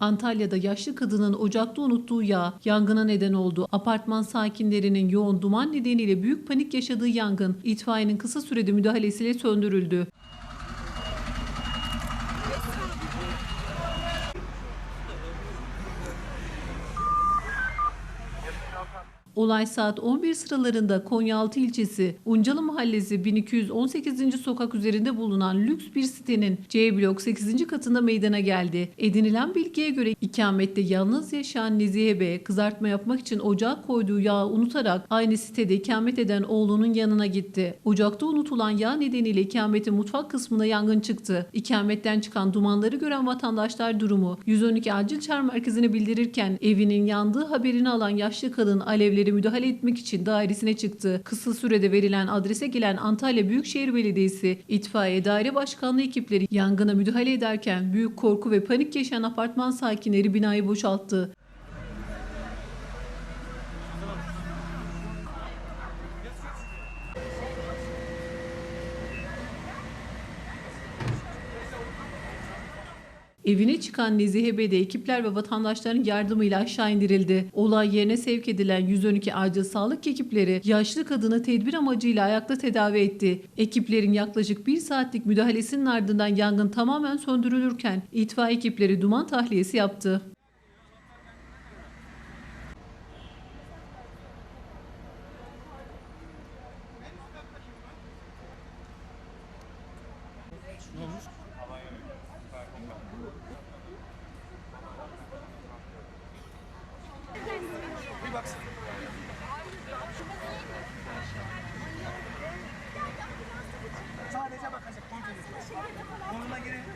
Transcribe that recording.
Antalya'da yaşlı kadının ocakta unuttuğu yağ yangına neden oldu. Apartman sakinlerinin yoğun duman nedeniyle büyük panik yaşadığı yangın itfaiyenin kısa sürede müdahalesiyle söndürüldü. Olay saat 11 sıralarında Konyaaltı ilçesi Uncalı Mahallesi 1218. sokak üzerinde bulunan lüks bir sitenin C blok 8. katında meydana geldi. Edinilen bilgiye göre ikamette yalnız yaşayan Nezihe Bey kızartma yapmak için ocağa koyduğu yağı unutarak aynı sitede ikamet eden oğlunun yanına gitti. Ocakta unutulan yağ nedeniyle ikametin mutfak kısmına yangın çıktı. İkametten çıkan dumanları gören vatandaşlar durumu 112 acil çağrı merkezine bildirirken evinin yandığı haberini alan yaşlı kadın alevleri müdahale etmek için dairesine çıktı. Kısa sürede verilen adrese gelen Antalya Büyükşehir Belediyesi İtfaiye Daire Başkanlığı ekipleri yangına müdahale ederken büyük korku ve panik yaşayan apartman sakinleri binayı boşalttı. Evine çıkan Nezihe Bey'de ekipler ve vatandaşların yardımıyla aşağı indirildi. Olay yerine sevk edilen 112 acil sağlık ekipleri yaşlı kadını tedbir amacıyla ayakta tedavi etti. Ekiplerin yaklaşık bir saatlik müdahalesinin ardından yangın tamamen söndürülürken itfaiye ekipleri duman tahliyesi yaptı. baksın. Sadece bakacak kontrol edecek. Burnuna girin.